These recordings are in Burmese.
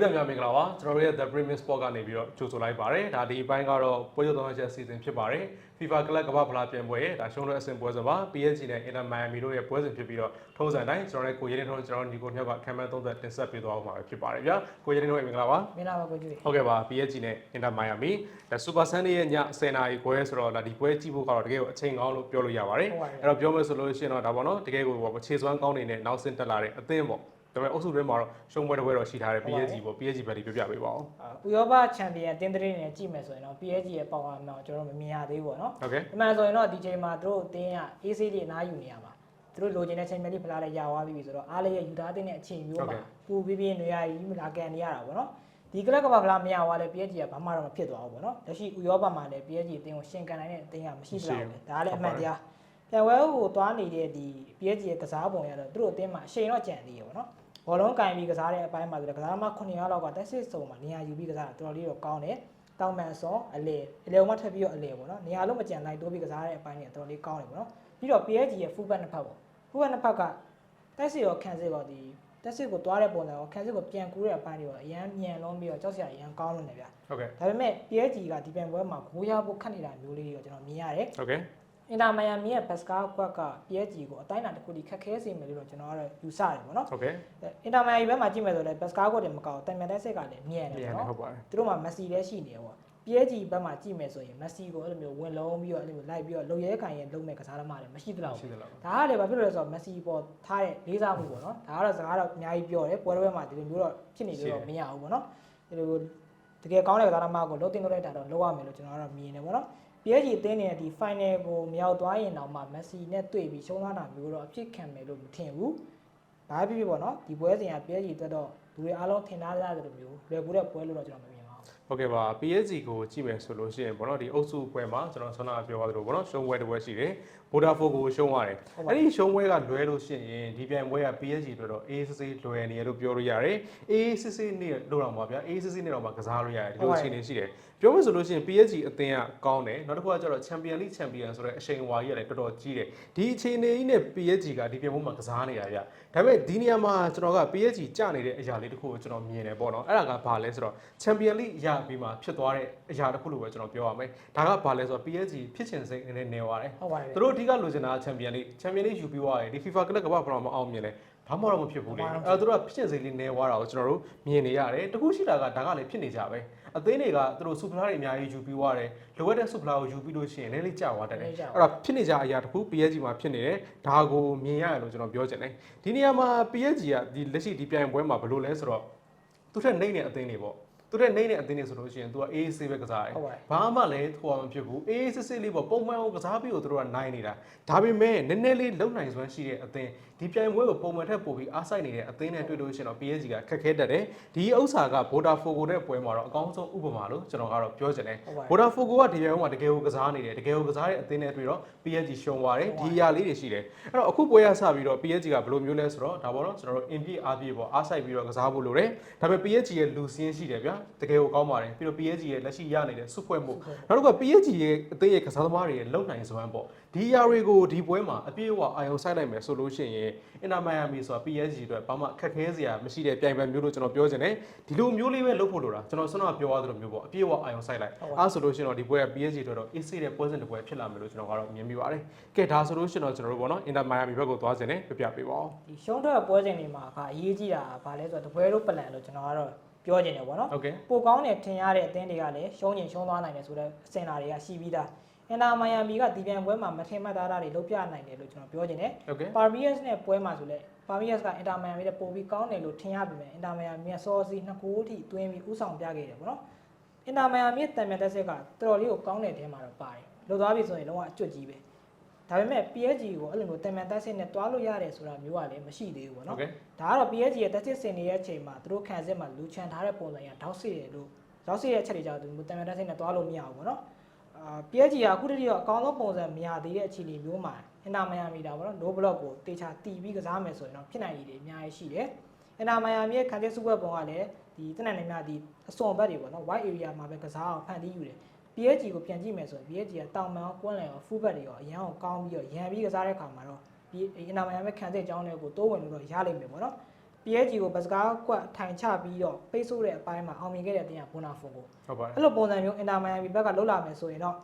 ရိသတ်များမင်္ဂလာပါကျွန်တော်တို့ရဲ့ The Premium Sport ကနေပြီးတော့ကြိုဆိုလိုက်ပါတယ်ဒါဒီအပိုင်းကတော့ပွဲချုပ်သုံးချက်စီစဉ်ဖြစ်ပါတယ် FIFA Club ကမ္ဘာဖလားပြိုင်ပွဲရဲ့ဒါရှုံးလို့အဆင့်ပွဲစဉ်ပါ PSG နဲ့ Inter Miami တို့ရဲ့ပွဲစဉ်ဖြစ်ပြီးတော့ထုံးစံတိုင်းကျွန်တော်တို့ကိုရဲနေထုံးကျွန်တော်တို့ညီကိုနှစ်ယောက်ကခံမှန်းသုံးသက်တင်ဆက်ပေးသွားမှာဖြစ်ပါတယ်ဗျာကိုရဲနေထုံးရဲ့မင်္ဂလာပါမင်္ဂလာပါကိုကျွေးဟုတ်ကဲ့ပါ PSG နဲ့ Inter Miami ဒါ Super Sunday ရဲ့ည10နာရီခွဲဆိုတော့ဒါဒီပွဲကြည့်ဖို့ကတော့တကယ်ကိုအချိန်ကောင်းလို့ပြောလို့ရပါတယ်ဟုတ်ပါတယ်အဲ့တော့ပြောမယ်ဆိုလို့ရှိရင်တော့ဒါပေါ့နော်တကယ်ကိုပေါ့ခြေစွမ်းကောင်းနေတဲ့နောက်ဆင့်တက်လာတဲ့အသင်းပေါ့ ဒါပေမဲ့အုပ်စုတွင်းမှာတော့ရှုံးပွဲတစ်ပွဲတော့ရှိထားတယ် PSG ပေါ့ PSG ဘယ်လိုပြောပြပေးပါဦးဥရောပချန်ပီယံတင်းတရင်းနဲ့ကြည့်မယ်ဆိုရင်တော့ PSG ရဲ့ပေါင်အားမှကျွန်တော်တို့မမြင်ရသေးဘူးပေါ့နော်ဟုတ်ကဲ့အမှန်ဆိုရင်တော့ဒီချိန်မှာသူတို့အတင်းက AC တွေအနားယူနေရမှာသူတို့လိုချင်တဲ့ချိန်မဲ့လေးဖလားလေးရသွားပြီဆိုတော့အားလေးရဲ့ယူသားတဲ့အချိန်မျိုးမှာပူပြီးပြီးနေရကြီးမလာကန်နေရတာပေါ့နော်ဒီကလပ်ကမ္ဘာဖလားမရသွားလဲ PSG ကဘာမှတော့မဖြစ်သွားဘူးပေါ့နော်လက်ရှိဥရောပမှာလည်း PSG အတင်းကိုရှင်ကန်နိုင်တဲ့အတင်းကမရှိသလောက်ပဲဒါကလည်းအမှန်တရားပြန်ဝဲကိုသွားနေတဲ့ဒီ PSG ရဲ့ကစားပုံရတော့သူတို့အတင်းမှာအချိန်တော့ကြံသေးရပေါ့နော် ဘောလုံးကင်ပြီးကစားတဲ့အပိုင်းမှာဆိုတော့ကစားမ9ယောက်လောက်ကတက်စစ်စုံမှာနေရာယူပြီးကစားတာတော်တော်လေးတော့ကောင်းတယ်။တောင်မန်စောအလေအလေဥမထပ်ပြီးတော့အလေပေါ့နော်။နေရာလုံးမကြံနိုင်တိုးပြီးကစားတဲ့အပိုင်းတွေကတော်တော်လေးကောင်းတယ်ပေါ့နော်။ပြီးတော့ PSG ရဲ့ full back နှစ်ဖက်ပေါ့။ full back နှစ်ဖက်ကတက်စစ်ရောခံစစ်ရောဒီတက်စစ်ကိုတွားတဲ့ပုံစံရောခံစစ်ကိုပြန်ကူးတဲ့အပိုင်းတွေရောအရန်မြန်လုံးပြီးတော့ကြောက်စရာအရန်ကောင်းလို့နေဗျာဟုတ်ကဲ့။ဒါပေမဲ့ PSG ကဒီပြန်ပွဲမှာဂိုးရဖို့ခက်နေတာမျိုးလေးတွေကိုကျွန်တော်မြင်ရတယ်။ဟုတ်ကဲ့ အင်တာမိုင်ယာမီရဲ့ဘတ်စကားကွက်က PSG ကိုအတိုင်းအတာတစ်ခုထိခက်ခဲစေမယ်လို့တော့ကျွန်တော်ကတော့ယူဆတယ်ပေါ့နော်ဟုတ်ကဲ့အင်တာမိုင်ယာဘက်မှာကြည့်မယ်ဆိုလည်းဘတ်စကားကွက်တွေမကောက်တိုင်မန်တက်ဆက်ကလည်းမြင်တယ်ပြန်ပေါ့နေနော်ဟုတ်ပါတယ်သူတို့မှာမက်ဆီလည်းရှိနေတယ်ပေါ့ PSG ဘက်မှာကြည့်မယ်ဆိုရင်မက်ဆီကိုအဲ့လိုမျိုးဝင်လုံးပြီးတော့အဲ့လိုမျိုးလိုက်ပြီးတော့လုံရဲခံရင်လုံမဲ့ကစားသမားလည်းမရှိသလောက်ရှိဘူးတယ်လားဒါကလည်းဘာဖြစ်လို့လဲဆိုတော့မက်ဆီပေါ်ထားတဲ့လေးစားမှုပေါ့နော်ဒါကတော့စကားတော့အများကြီးပြောတယ်ပွဲတော်ဘက်မှာဒီလိုမျိုးတော့ဖြစ်နေလို့တော့မရဘူးပေါ့နော်ဒီလိုတကယ်ကောင်းတဲ့ကစားသမားကိုလုံးတင်လို့လိုက်တာတော့လောက်ရမယ်လို့ကျွန်တော်ကတော့မြင်နေပေါ့နော် PSG အသင်းနေတဲ့ဒီ final ကိုမြောက်သွားရင်တော့မှမက်ဆီနဲ့တွေ့ပြီးရှုံးသွားတာမျိုးတော့အဖြစ်ခံမယ်လို့မထင်ဘူး။ဘာဖြစ်ဖြစ်ပေါ့နော်ဒီပွဲစဉ်က PSG အတွက်တော့လူတွေအားလုံးထင်ထားကြတယ်လို့မျိုးလွယ်ကူတဲ့ပွဲလို့တော့ကျွန်တော်မမြင်ပါဘူးဟုတ်ကဲ့ပါ PSG ကိုကြည့်မယ်ဆိုလို့ရှိရင်ပေါ့နော်ဒီအုပ်စုပွဲမှာကျွန်တော်ဆွမ်းနာပြောသွားသလိုပေါ့နော်ရှုံးပွဲတစ်ပွဲရှိတယ် Vodafone ကိုရှုံးရတယ်အဲ့ဒီရှုံးပွဲကလွဲလို့ရှိရင်ဒီပြိုင်ပွဲက PSG အတွက်တော့ ACC လွယ်နေရလို့ပြောလို့ရတယ် ACC နဲ့လို့တော့မှာဗျာ ACC နဲ့တော့မှကစားလို့ရတယ်ဒီလိုအခြေအနေရှိတယ် ပြောမယ်ဆိုလို့ရှိရင် PSG အသင်းကကောင်းတယ်နောက်တစ်ခုကကျတော့ Champion League Champion ဆိုတဲ့အချိန်ဝါကြီးကလည်းတော်တော်ကြီးတယ်ဒီအခြေအနေကြီးနဲ့ PSG ကဒီပြိုင်ပွဲမှာကစားနေတာဗျာဒါပေမဲ့ဒီနေရာမှာကျွန်တော်က PSG ကျနေတဲ့အရာလေးတစ်ခုကိုကျွန်တော်မြင်တယ်ပေါ့နော်အဲ့ဒါကဘာလဲဆိုတော့ Champion League ရပြီးမှဖြစ်သွားတဲ့အရာတစ်ခုလို့ပဲကျွန်တော်ပြောရမယ်ဒါကဘာလဲဆိုတော့ PSG ဖြစ်ချင်စိတ်နဲ့နေသွားတယ်ဟုတ်ပါတယ်သူတို့အဓိကလိုချင်တာက Champion League Champion League ယူပြီးသွားတယ်ဒီ FIFA ကလပ်ကမ္ဘာ့ဖလားမအောင်မြင်လဲ ဘာမှတော့မဖြစ်ဘူးလေအဲသူတို့ကဖြစ်ချင်စိတ်လေးနေသွားတာကိုကျွန်တော်တို့မြင်နေရတယ်တခုရှိတာကဒါကလည်းဖြစ်နေကြပဲအသင်းတွေကသူတို့စူပလာတွေအများကြီးယူပြီးသွားတယ်လိုအပ်တဲ့စူပလာကိုယူပြီးလို့ရှိရင်လည်းလေးကြာသွားတယ်အဲ့တော့ဖြစ်နေကြအရာတစ်ခု PSG မှာဖြစ်နေတယ်ဒါကိုမြင်ရတယ်လို့ကျွန်တော်ပြောချင်တယ်ဒီနေရာမှာ PSG ကဒီလက်ရှိဒီပြိုင်ပွဲမှာဘယ်လိုလဲဆိုတော့သူထက်နှိမ့်တဲ့အသင်းတွေပေါ့ သူတဲ့နှိမ့်တဲ့အသင်းတွေဆိုလို့ရှိရင် तू က AAC ပဲကစားတယ်ဟုတ်ပါတယ်ဘာမှလည်းထိုးအောင်မဖြစ်ဘူး AAC စစ်လေးပေါ့ပုံမှန်ကိုကစားပြီးတော့သူတို့ကနိုင်နေတာဒါပေမဲ့နည်းနည်းလေးလုံနိုင်စွမ်းရှိတဲ့အသင်းဒီပြိုင်ပွဲကိုပုံမှန်ထက်ပိုပြီးအားစိုက်နေတဲ့အသင်းနဲ့တွေ့လို့ရှိရင်တော့ PSG ကခက်ခဲတတ်တယ်ဒီဥစ္စာက Vodafone ကိုတဲ့ပွဲမှာတော့အကောင်းဆုံးဥပမာလို့ကျွန်တော်ကတော့ပြောချင်တယ်ဟုတ်ပါတယ် Vodafone ကဒီပြိုင်ပွဲမှာတကယ်ကိုကစားနေတယ်တကယ်ကိုကစားတဲ့အသင်းနဲ့တွေ့တော့ PSG ရှုံးသွားတယ်ဒီအရာလေးတွေရှိတယ်အဲ့တော့အခုပွဲရစပြီးတော့ PSG ကဘယ်လိုမျိုးလဲဆိုတော့ဒါပေါ့နော်ကျွန်တော်တို့ in ပြအားပြပေါ့အားစိုက်ပြီးတော့ကစားဖို့လိုတယ်ဒါပေမဲ့ PSG ရဲ့လူစင်းရှိတယ်ဗျာတကယ်ကိုကောင်းပါတယ်ပြီးတော့ PSG ရဲ့လက်ရှိရနေတဲ့စုဖွဲ့မှုနောက်တစ်ခုက PSG ရဲ့အသေးရဲ့ကစားသမားတွေရဲ့လုံနိုင်စွမ်းပေါ့ဒီအရာတွေကိုဒီပွဲမှာအပြည့်အဝအာရုံစိုက်လိုက်မယ်ဆိုလို့ရှိရင်အင်တာမိုင်ယာမီဆိုတာ PSG အတွက်ဘာမှခက်ခဲစရာမရှိတဲ့ပြိုင်ပွဲမျိုးလို့ကျွန်တော်ပြောချင်တယ်ဒီလိုမျိုးလေးပဲလုပ်ဖို့လိုတာကျွန်တော်ဆွမ်းတော့ပြောရသလိုမျိုးပေါ့အပြည့်အဝအာရုံစိုက်လိုက်အားဆိုလို့ရှိရင်တော့ဒီပွဲက PSG အတွက်တော့ AC တဲ့ပွဲစဉ်တစ်ပွဲဖြစ်လာမယ်လို့ကျွန်တော်ကတော့မြင်မိပါတယ်ကဲဒါဆိုလို့ရှိရင်တော့ကျွန်တော်တို့ပေါ့နော်အင်တာမိုင်ယာမီဘက်ကိုသွားခြင်းနဲ့ပြပြပေးပါဦးဒီရှုံးထွက်ပွဲစဉ်တွေမှာကအရေးကြီးတာကဘာလဲဆိုတော့တပွဲတို့ပလန်လို့ကျွန်တော်ကတော့ ပြောချင်တယ်ပေါ့နော်ဟုတ်ကဲ့ပိုကောင်းတယ်ထင်ရတဲ့အသင်းတွေကလည်းရှုံးရင်ရှုံးသွားနိုင်တယ်ဆိုတော့အစင်လာတွေကရှိပြီးသားအင်တာမိုင်ယာမီကဒီပြန်ပွဲမှာမထင်မှတ်သားတာတွေလုပ်ပြနိုင်တယ်လို့ကျွန်တော်ပြောချင်တယ်ဟုတ်ကဲ့ပါမီယက်စ်နဲ့ပွဲမှာဆိုလဲပါမီယက်စ်ကအင်တာမိုင်ယာမီနဲ့ပိုပြီးကောင်းတယ်လို့ထင်ရပြီမယ်အင်တာမိုင်ယာမီကစောစီနှစ်ခုအထိတွင်းပြီးဥဆောင်ပြခဲ့တယ်ပေါ့နော်အင်တာမိုင်ယာမီရဲ့တံမြတ်သက်ဆက်ကတော်တော်လေးကိုကောင်းတဲ့ထဲမှာတော့ပါတယ်လို့သွားပြီဆိုရင်လုံးဝအကျွတ်ကြီးပဲ ဒါပေမဲ့ PSG ကိုအဲ့လိုမျိုးတံမြတ်သက်ဆက်နဲ့တွားလို့ရတယ်ဆိုတာမျိုးကလည်းမရှိသေးဘူးပေါ့ဟုတ်နော်ကဲ့ဒါကတော့ PSG ရဲ့တက်စစ်စင်နေတဲ့အချိန်မှာသူတို့ခံစစ်မှာလူချန်ထားတဲ့ပုံစံရတောက်စစ်ရလို့တောက်စစ်ရဲ့အချက်တွေကြောင့်သူတံမြတ်သက်ဆက်နဲ့တွားလို့မရဘူးပေါ့နော်အာ PSG ကအခုတည်းကအကောင်းဆုံးပုံစံမရသေးတဲ့အခြေအနေမျိုးမှာအင်တာမိုင်ယာမီတာပေါ့နော် low block ကိုတေချာတီးပြီးကစားမယ်ဆိုရင်တော့ဖြစ်နိုင်ရည်တွေအများကြီးရှိတယ်အင်တာမိုင်ယာမီရဲ့ခံစစ်စုပွဲပုံကလည်းဒီတနက်နေ့များဒီအစွန်ဘက်တွေပေါ့နော် wide area မှာပဲကစားအောင်ဖန်တီးယူတယ် PSG ကိုပြန်ကြည့်မယ်ဆိုရင် PSG ကတောင်ပန်ရောကွန်းလယ်ရော full back တွေရောအရန်ကိုကောင်းပြီးတော့ရန်ပြီးကစားတဲ့ခါမှာတော့ဒီအင်တာမိုင်ယာမီခံစစ်အကြောင်းတွေကိုတိုးဝင်လို့တော့ရလိမ့်မယ်ပေါ့နော် PSG ကိုဘတ်စကားကွက်ထိုင်ချပြီးတော့ပိတ်ဆို့တဲ့အပိုင်းမှာအောင်မြင်ခဲ့တဲ့အတင်းကဘောနာဖုန်ကိုဟုတ်ပါတယ်အဲ့လိုပုံစံမျိုးအင်တာမိုင်ယာမီဘက်ကလှုပ်လာမယ်ဆိုရင်တော့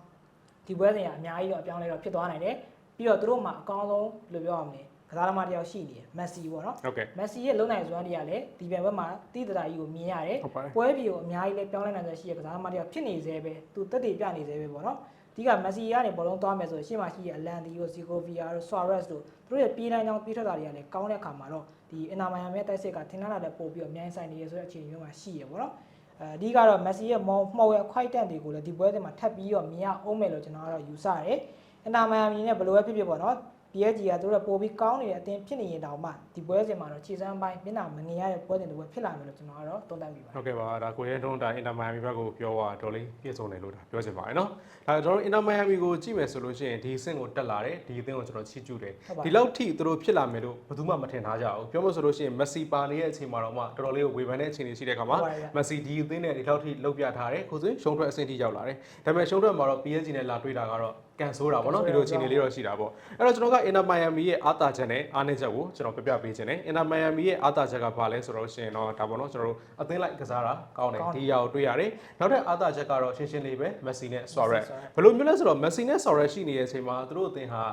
ဒီပွဲစဉ်ကအများကြီးတော့အပြောင်းလဲတော့ဖြစ်သွားနိုင်တယ်ပြီးတော့သူတို့မှာအကောင်းဆုံးဘယ်လိုပြောရမလဲ ကစားသမားတစ်ယောက်ရှိနေတယ်မက်ဆီပေါ့နော်ဟုတ်ကဲ့မက်ဆီရဲ့လုံနိုင်စွမ်းတွေကလည်းဒီပြန်ဘက်မှာတိတရာကြီးကိုမြင်ရတယ်ဟုတ်ပါတယ်ပွဲပြေကိုအများကြီးလည်းပြောင်းလဲနိုင်တဲ့ရှိရကစားသမားတွေကဖြစ်နေသေးပဲသူတက်တည်ပြနေသေးပဲပေါ့နော်ဒီကမက်ဆီကနေဘောလုံးသွားမယ်ဆိုရင်ရှေ့မှာရှိတဲ့အလန်ဒီယိုစီကိုဗီယာတို့ဆွာရက်စ်တို့သူတို့ရဲ့ပြေးတိုင်းကြောင်းပြေးထွက်တာတွေကလည်းကောင်းတဲ့အခါမှာတော့ဒီအင်နာမိုင်ယာရဲ့တိုက်စစ်ကထင်လာတဲ့ပို့ပြီးတော့အများကြီးဆိုင်နေရဆိုတဲ့အခြေအနေမျိုးမှာရှိရပေါ့နော်အဲဒီကတော့မက်ဆီရဲ့မောင်းမှောက်ရဲ့ခွိုက်တန့်တွေကိုလည်းဒီပွဲစဉ်မှာထပ်ပြီးတော့မြင်ရအောင်မယ်လို့ကျွန်တော်ကတော့ယူဆရတယ်အင်နာမိုင်ယာမြင်နဲ့ဘယ်လိုပဲဖြစ်ဖြစ်ပေါ့နော် PSG ကသူတို့ပို့ပြီးကောင်းနေတဲ့အတင်းဖြစ်နေရင်တောင်မှဒီပွဲစဉ်မှာတော့ခြေစမ်းပိုင်းမျက်နှာမငင်ရတဲ့ပွဲစဉ်တွေပဲဖြစ်လာမယ်လို့ကျွန်တော်ကတော့သုံးသပ်မိပါတယ်ဟုတ်ကဲ့ပါဒါကိုရဲထုံးဒါအင်တာမိုင်ယာမီဘက်ကိုပြောသွားတော်လေးပြည့်စုံတယ်လို့ဒါပြောချင်ပါတယ်နော်ဒါကျွန်တော်တို့အင်တာမိုင်ယာမီကိုကြည့်မယ်ဆိုလို့ရှိရင်ဒီအဆင့်ကိုတက်လာတယ်ဒီအသင်းကိုကျွန်တော်ချီးကျူးတယ်ဟုတ်ပါဒီလောက်ထိသူတို့ဖြစ်လာမယ်လို့ဘယ်သူမှမထင်ထားကြဘူးပြောမှဆိုလို့ရှိရင်မက်ဆီပါနေတဲ့အချိန်မှာတော့မှတော်တော်လေးကိုဝေဖန်တဲ့အချိန်တွေရှိတဲ့ခါမှာဟုတ်ပါတယ်ဗျမက်ဆီဒီအသင်းနဲ့ဒီလောက်ထိလှုပ်ပြထားတယ်ခုဆိုရင်ရှုံးထွက်အဆင့်ထိရောက်လာတယ်ဒါပေမဲ့ရှုံးထွက်မှာတော့ PSG နဲ့လာတွေ့တာကတော့ကန်ဆိုးတာပေါ့နော်ဒီလိုအခြေအနေလေးတော့ရှိတာပေါ့အဲ့တော့ကျွန်တော်ကအင်တာမိုင်ယာမီရဲ့အားသာချက်နဲ့အားနည်းချက်ကိုကျွန်တော်ပြပြပေးခြင်းနဲ့အင်တာမိုင်ယာမီရဲ့အားသာချက်ကဘာလဲဆိုတော့ရှင်တော့ဒါပေါ့နော်ကျွန်တော်တို့အသင်းလိုက်ကစားတာကောင်းတယ်ဒီအရာကိုတွေ့ရတယ်နောက်ထပ်အားသာချက်ကတော့ရှင်းရှင်းလေးပဲမက်ဆီနဲ့ဆွာရက်ဘယ်လိုမျိုးလဲဆိုတော့မက်ဆီနဲ့ဆွာရက်ရှိနေတဲ့အချိန်မှာသူတို့အသင်းဟာ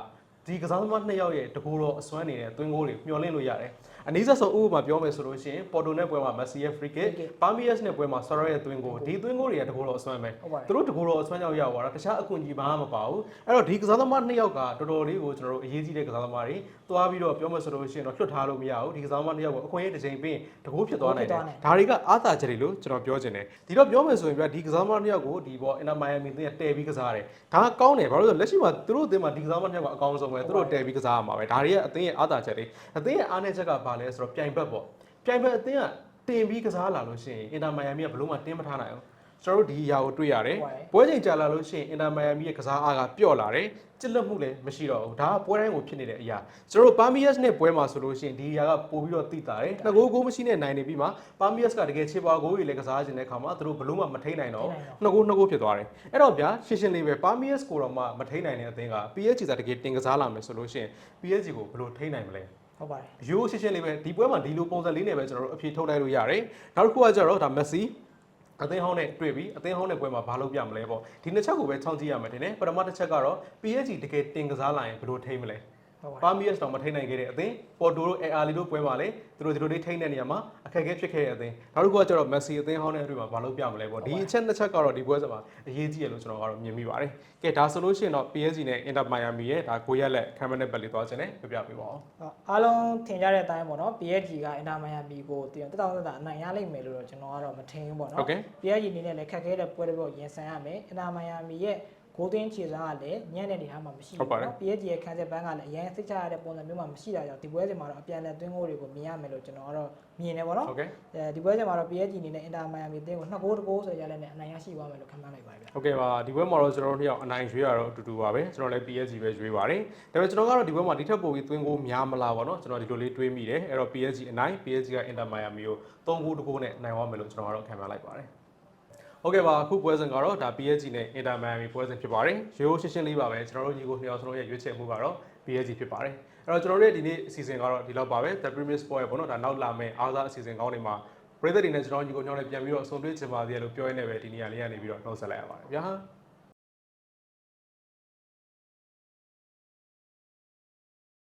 ဒီကစားသမားနှစ်ယောက်ရဲ့တကူတော့အစွမ်းနေတဲ့သွင်းဂိုးတွေမျှော်လင့်လို့ရတယ်အနည်းဆက်ဆုံးဥပမာပြောမယ်ဆိုလို့ရှိရင်ပေါ်တိုနဲ့ပွဲမှာမက်ဆီရဲ့ free kick ပါမီယက်စ်နဲ့ပွဲမှာဆွာရက်ရဲ့သွင်းဂိုးဒီသွင်းဂိုးတွေကတကူတော့အစွမ်းပဲဟုတ်ပါတယ်သူတို့တကူတော့အစွမ်းကြောင့်ရောက်သွားတာတခြားအကွန်ကြီးဘာမှမပါဘူးအဲ့တော့ဒီကစားသမားနှစ်ယောက်ကတော်တော်လေးကိုကျွန်တော်တို့အရေးကြီးတဲ့ကစားသမားတွေသွားပြီးတော့ပြောမှဆိုလို့ရှိရင်တော့လွတ်ထားလို့မရဘူးဒီကစားသမားနှစ်ယောက်ကိုအခွင့်အရေးတစ်ချိန်ပေးတကူဖြစ်သွားနိုင်တယ်ဒါတွေကအားသာချက်တွေလို့ကျွန်တော်ပြောချင်တယ်ဒီတော့ပြောမယ်ဆိုရင်ပြဒီကစားသမားနှစ်ယောက်ကိုဒီပေါ်အင်တာမိုင်ယာမီတင်းကတဲပြီးကစားတယ်ဒါကကောင်းတယ်ဘာလို့လဲဆိုတော့လက်ရှိမှာသူတို့အသင်းမှာဒီကစားသမားနှစ်ယောက်ကအကောင်းဆုံးပဲသူတို့တဲပြီးကစားရမှာပဲဒါတွေကအသင်းရဲ့အားသာချက်တွေအသင်းရဲ့အားနည်းချက်ကဘာလဲဆိုတော့ပြိုင်ဘက်ပေါ့ပြိုင်ဘက်အသင်းကတင်ပြီးကစားလာလို့ရှိရင်အင်တာမိုင်ယာမီကဘယ်လို့မှတင်းမထားနိုင်ဘူး ကျွန်တော်တို့ဒီအရာကိုတွေ့ရတယ်ပွဲချိန်ကြာလာလို့ရှိရင်အင်တာမိုင်ယာမီရဲ့ကစားအားကပျော့လာတယ်ကြစ်လက်မှုလည်းမရှိတော့ဘူးဒါကပွဲတိုင်းကိုဖြစ်နေတဲ့အရာကျွန်တော်တို့ပါမီယက်စ်နဲ့ပွဲမှာဆိုလို့ရှိရင်ဒီအရာကပို့ပြီးတော့တိတာတယ်နှစ်ကိုးကိုးမရှိနဲ့နိုင်နေပြီးမှပါမီယက်စ်ကတကယ်ချေပါကိုးကြီးလည်းကစားခြင်းတဲ့ခါမှာသူတို့ဘလို့မှမထိန်နိုင်တော့နှစ်ကိုးနှစ်ကိုးဖြစ်သွားတယ်အဲ့တော့ဗျာရှင်းရှင်းလေးပဲပါမီယက်စ်ကိုတော့မှမထိန်နိုင်တဲ့အသင်းက PSG စာတကယ်တင်ကစားလာမယ်ဆိုလို့ရှိရင် PSG ကိုဘယ်လိုထိန်နိုင်မလဲဟုတ်ပါတယ်ရိုးရှင်းရှင်းလေးပဲဒီပွဲမှာဒီလိုပုံစံလေးနဲ့ပဲကျွန်တော်တို့အဖြေထုတ်လိုက်လို့ရတယ်နောက်တစ်ခုကကျတော့ဒါမက်ဆီ အသင်းဟောင်းနဲ့တွေ့ပြီးအသင်းဟောင်းနဲ့ပွဲမှာဘာလုပ်ပြမလဲပေါ့ဒီနှစ်ချက်ကိုပဲခြောက်ကြည့်ရမယ်တင်တယ်ပထမတစ်ချက်ကတော့ PSG တကယ်တင်ကစားလာရင်ဘယ်လိုထိမ့်မလဲဟုတ် ပါမီယက်စ်တောင်မထိနိုင်ခဲ့တဲ့အသင်းပေါ်တိုတို့ AR လီတို့ပွဲပါလေသူတို့ဒီလိုတွေထိနေတဲ့နေရာမှာအခက်အခဲဖြစ်ခဲ့တဲ့အသင်းနောက်တစ်ခုကကျတော့မက်ဆီအသင်းဟောင်းတဲ့အတွေ့မှာဘာလို့ပြမလဲပေါ့ဒီအချက်နှစ်ချက်ကတော့ဒီပွဲစမှာအရေးကြီးတယ်လို့ကျွန်တော်ကတော့မြင်မိပါတယ်ကဲဒါဆိုလို့ရှိရင်တော့ PSG နဲ့ Inter Miami ရဲ့ဒါကိုရက်လက် Cabinet ဘက်လေးသွားခြင်းနဲ့ပြပြပေးပါဦးအားလုံးထင်ကြတဲ့အတိုင်းပေါ့နော် PSG က Inter Miami ကိုတင်တက်တောင်းတက်တာအနိုင်ရလိမ့်မယ်လို့တော့ကျွန်တော်ကတော့မထင်ဘူးပေါ့နော် PSG အနေနဲ့လည်းခက်ခဲတဲ့ပွဲတွေပေါ့ရင်ဆိုင်ရမယ် Inter Miami ရဲ့ ဂိုးသွင်းခြေစွမ်းကလည်းညံ့တဲ့နေရာမှာမရှိဘူးနော် PSG ရဲ့ခံစစ်ပန်းကလည်းအရင်စိတ်ချရတဲ့ပုံစံမျိုးမှာမရှိတာကြောင့်ဒီပွဲစဉ်မှာတော့အပြန်အလှန်သွင်းဂိုးတွေကိုမြင်ရမယ်လို့ကျွန်တော်ကတော့မြင်တယ်ပေါ့နော်အဲဒီပွဲစဉ်မှာတော့ PSG အနေနဲ့ Inter Miami အသင်းကို2ဂိုး2ဂိုးဆိုရတဲ့နဲ့အနိုင်ရရှိသွားမယ်လို့ခန့်မှန်းလိုက်ပါတယ်ဗျဟုတ်ကဲ့ပါဒီပွဲမှာတော့ကျွန်တော်တို့နှစ်ယောက်အနိုင်ရွေးရတော့အတူတူပါပဲကျွန်တော်လည်း PSG ပဲရွေးပါတယ်ဒါပေမဲ့ကျွန်တော်ကတော့ဒီပွဲမှာဒီထက်ပိုပြီးသွင်းဂိုးများမလားပေါ့နော်ကျွန်တော်ဒီလိုလေးတွေးမိတယ်အဲ့တော့ PSG အနိုင် PSG က Inter Miami ကို3ဂိုး2ဂိုးနဲ့နိုင်သွားမယ်လို့ကျွန်တော်ကတော့ခန့်မှန်းလိုက်ပါတယ် ဟုတ်ကဲ့ပါအခုပွဲစဉ်ကတော့ဒါ PSG နဲ့ Inter Miami ပွဲစဉ်ဖြစ်ပါတယ်ရိုးရိုးရှင်းရှင်းလေးပါပဲကျွန်တော်တို့ညီကိုနှစ်ယောက်စလုံးရဲ့ရွေးချယ်မှုကတော့ PSG ဖြစ်ပါတယ်အဲ့တော့ကျွန်တော်တို့ရဲ့ဒီနေ့အစီအစဉ်ကတော့ဒီလောက်ပါပဲ The Premier Sport ရဲ့ပေါ့နော်ဒါနောက်လာမယ့်အားစားအစီအစဉ်ကောင်းတွေမှာပရိသတ်တွေနဲ့ကျွန်တော်ညီကိုညောင်းနဲ့ပြန်ပြီးတော့ဆုံတွေ့ချင်ပါသေးတယ်လို့ပြောရင်းနဲ့ပဲဒီနေရာလေးကနေပြီးတော့နှုတ်ဆက်လိုက်ရပါတယ်ဗျာ